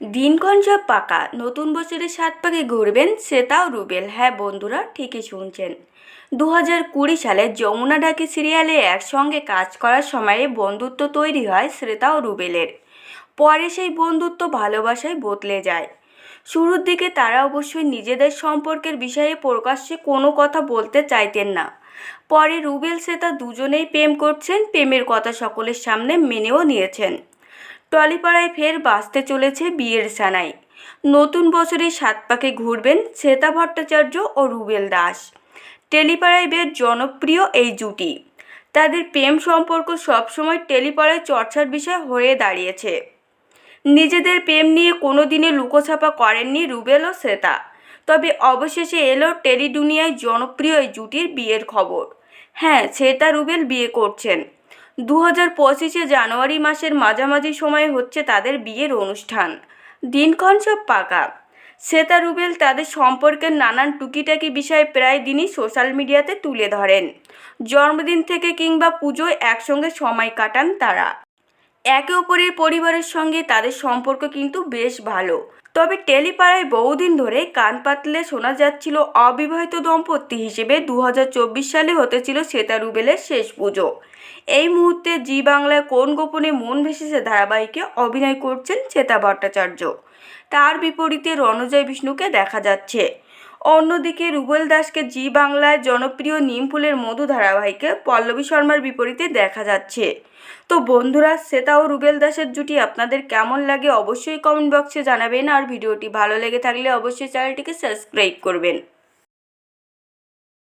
দিনক্ষণ সব পাকা, নতুন বছরের সাত পাকে ঘুরবেন শ্বেতা ও রুবেল। হ্যাঁ বন্ধুরা, ঠিকই শুনছেন। দু হাজার কুড়ি সালে যমুনা ডাকি সিরিয়ালে একসঙ্গে কাজ করার সময়ে বন্ধুত্ব তৈরি হয় শ্বেতা ও রুবেলের। পরে সেই বন্ধুত্ব ভালোবাসায় বদলে যায়। শুরুর দিকে তারা অবশ্যই নিজেদের সম্পর্কের বিষয়ে প্রকাশ্যে কোনো কথা বলতে চাইতেন না। পরে রুবেল, শ্বেতা দুজনেই প্রেম করছেন, প্রেমের কথা সকলের সামনে মেনেও নিয়েছেন। টলিপাড়ায় ফের বাঁচতে চলেছে বিয়ের সানাই নতুন বছরে সাত পাকে ঘুরবেন শ্বেতা ভট্টাচার্য ও রুবেল দাস। টেলিপাড়ায় বেশ জনপ্রিয় এই জুটি। তাদের প্রেম সম্পর্ক সবসময় টেলিপাড়ায় চর্চার বিষয় হয়ে দাঁড়িয়েছে। নিজেদের প্রেম নিয়ে কোনো দিনে লুকোছাপা করেননি রুবেল ও শ্বেতা। তবে অবশেষে এলো টেলিডুনিয়ায় জনপ্রিয় এই জুটির বিয়ের খবর। হ্যাঁ শ্বেতা রুবেল বিয়ে করছেন। দু হাজার পঁচিশে জানুয়ারি মাসের মাঝামাঝি সময়ে হচ্ছে তাদের বিয়ের অনুষ্ঠান। দিনক্ষণ সব পাকা। শ্বেতা রুবেল তাদের সম্পর্কের নানান টুকিটাকি বিষয়ে প্রায় দিনই সোশ্যাল মিডিয়াতে তুলে ধরেন। জন্মদিন থেকে কিংবা পুজোয় একসঙ্গে সময় কাটান তারা। একে অপরের পরিবারের সঙ্গে তাদের সম্পর্ক কিন্তু বেশ ভালো। তবে টেলিপাড়ায় বহুদিন ধরে কান পাতলে শোনা যাচ্ছিল অবিবাহিত দম্পতি হিসেবে দু হাজার চব্বিশ সালে হতেছিল শ্বেতা রুবেলের শেষ পুজো। এই মুহূর্তে জি বাংলায় কোন গোপনে মন ভেসেছে ধারাবাহিকে অভিনয় করছেন শ্বেতা ভট্টাচার্য। তার বিপরীতে রণজয় বিষ্ণুকে দেখা যাচ্ছে। অন্যদিকে রুবেল দাসকে জি বাংলায় জনপ্রিয় নিমফুলের মধু ধারাবাহিকে পল্লবী শর্মার বিপরীতে দেখা যাচ্ছে। তো বন্ধুরা, শ্বেতা ও রুবেল দাসের জুটি আপনাদের কেমন লাগে অবশ্যই কমেন্ট বক্সে জানাবেন আর ভিডিওটি ভালো লেগে থাকলে অবশ্যই চ্যানেলটিকে সাবস্ক্রাইব করবেন।